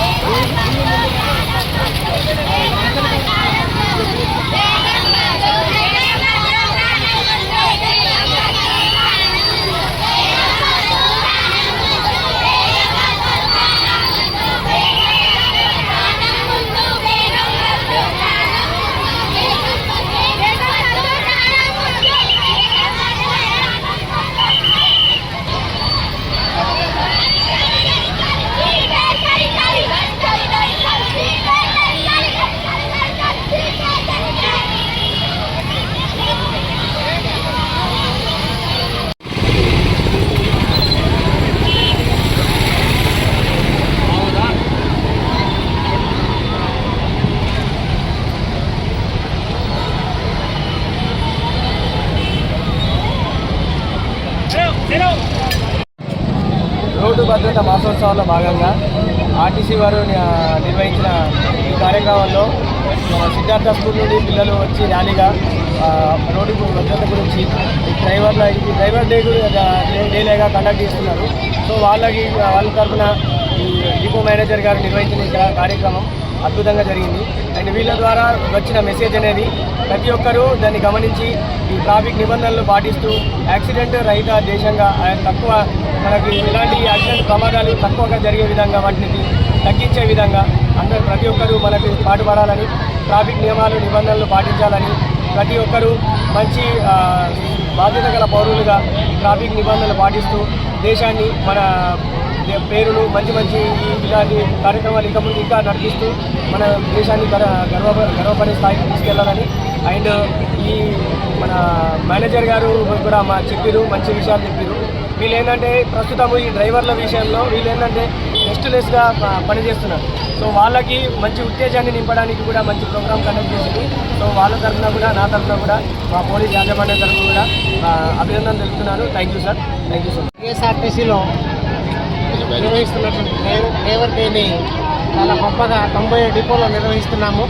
Oh, భద్రత మాసోత్సవాల్లో భాగంగా RTC వారు నిర్వహించిన ఈ కార్యక్రమంలో సిద్ధార్థ స్కూల్ నుండి పిల్లలు వచ్చి ర్యాలీగా రోడ్డు భద్రత గురించి డ్రైవర్ల డ్రైవర్ డే డేలేగా కండక్ట్ చేస్తున్నారు. సో వాళ్ళకి వాళ్ళ తరఫున ఈ డిపో మేనేజర్ గారు నిర్వహించిన కార్యక్రమం అద్భుతంగా జరిగింది. అండ్ వీళ్ళ ద్వారా వచ్చిన మెసేజ్ అనేది ప్రతి ఒక్కరూ దాన్ని గమనించి ఈ ట్రాఫిక్ నిబంధనలు పాటిస్తూ యాక్సిడెంట్ రహిత దేశంగా తక్కువ మనకి ఇలాంటి యాక్సిడెంట్ ప్రమాదాలు తక్కువగా జరిగే విధంగా వాటిని తగ్గించే విధంగా అందరూ ప్రతి ఒక్కరూ మనకి పాటుపడాలని ట్రాఫిక్ నియమాలు నిబంధనలు పాటించాలని ప్రతి ఒక్కరూ మంచి బాధ్యత గల పౌరులుగా ట్రాఫిక్ నిబంధనలు పాటిస్తూ దేశాన్ని మన పేరును మంచి మంచి ఇలాంటి కార్యక్రమాలు ఇంకా ముందు ఇంకా నడిపిస్తూ మన దేశాన్ని గర్వ గర్వ గర్వపడే స్థాయికి తీసుకెళ్ళాలని అండ్ ఈ మన మేనేజర్ గారు కూడా మా చెప్పారు మంచి విషయాలు చెప్పారు వీళ్ళు ఏంటంటే ప్రస్తుతం ఈ డ్రైవర్ల విషయంలో వీళ్ళు ఏంటంటే రెస్ట్లెస్గా పనిచేస్తున్నారు. సో వాళ్ళకి మంచి ఉత్తేజాన్ని నింపడానికి కూడా మంచి ప్రోగ్రామ్ కండక్ట్ చేసింది. సో వాళ్ళ తరఫున కూడా నా తరఫున కూడా మా పోలీస్ యాజమాన్యం తరఫున కూడా అభినందన తెలుపుతున్నాను. Thank you sir. Thank you sir కేఎస్ఆర్టీసీలో నిర్వహిస్తున్నటువంటి డ్రైవర్ డ్రైవర్ డేని చాలా గొప్పగా తొంభై డిపోలో నిర్వహిస్తున్నాము.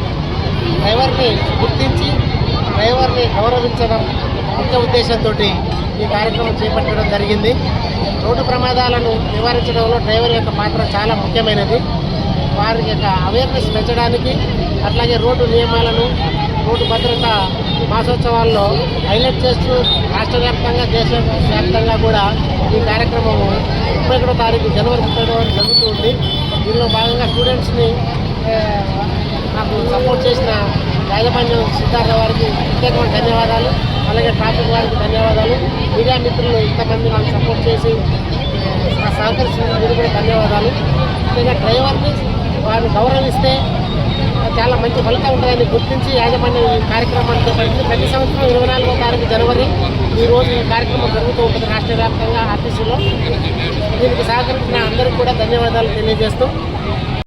డ్రైవర్ని గుర్తించి డ్రైవర్ని గౌరవించడం ముఖ్య ఉద్దేశంతో ఈ కార్యక్రమం చేపట్టడం జరిగింది. రోడ్డు ప్రమాదాలను నివారించడంలో డ్రైవర్ యొక్క పాత్ర చాలా ముఖ్యమైనది. వారి యొక్క అవేర్నెస్ పెంచడానికి అట్లాగే రోడ్డు నియమాలను రోడ్డు భద్రత మాసోత్సవాల్లో హైలైట్ చేస్తూ రాష్ట్ర వ్యాప్తంగా దేశవ్యాప్తంగా కూడా ఈ కార్యక్రమం ముప్పై ఒకటో తారీఖు జనవరి ముప్పై జరుగుతూ ఉంది. దీనిలో భాగంగా స్టూడెంట్స్ని నాకు సపోర్ట్ చేసిన యాజమాన్యం సిద్ధార్థ వారికి ప్రత్యేకమైన ధన్యవాదాలు. అలాగే ట్రాఫిక్ వారికి ధన్యవాదాలు. మీడియా మిత్రులు ఇంతమంది నాకు సపోర్ట్ చేసి సహకరిస్తున్న సహకరిస్తున్నందుకు కూడా ధన్యవాదాలు. ముఖ్యంగా డ్రైవర్ని వారిని గౌరవిస్తే చాలా మంచి ఫలితం ఉంటుందని గుర్తించి యాజమాన్యం ఈ కార్యక్రమాన్ని చేపట్టింది ప్రతి సంవత్సరం ఇరవై నాలుగో తారీఖు జనవరి ఈ రోజు ఈ కార్యక్రమం జరుగుతూ ఉంటుంది రాష్ట్ర వ్యాప్తంగా ఆర్టీసీలో. దీనికి సహకరించిన అందరికీ కూడా ధన్యవాదాలు తెలియజేస్తూ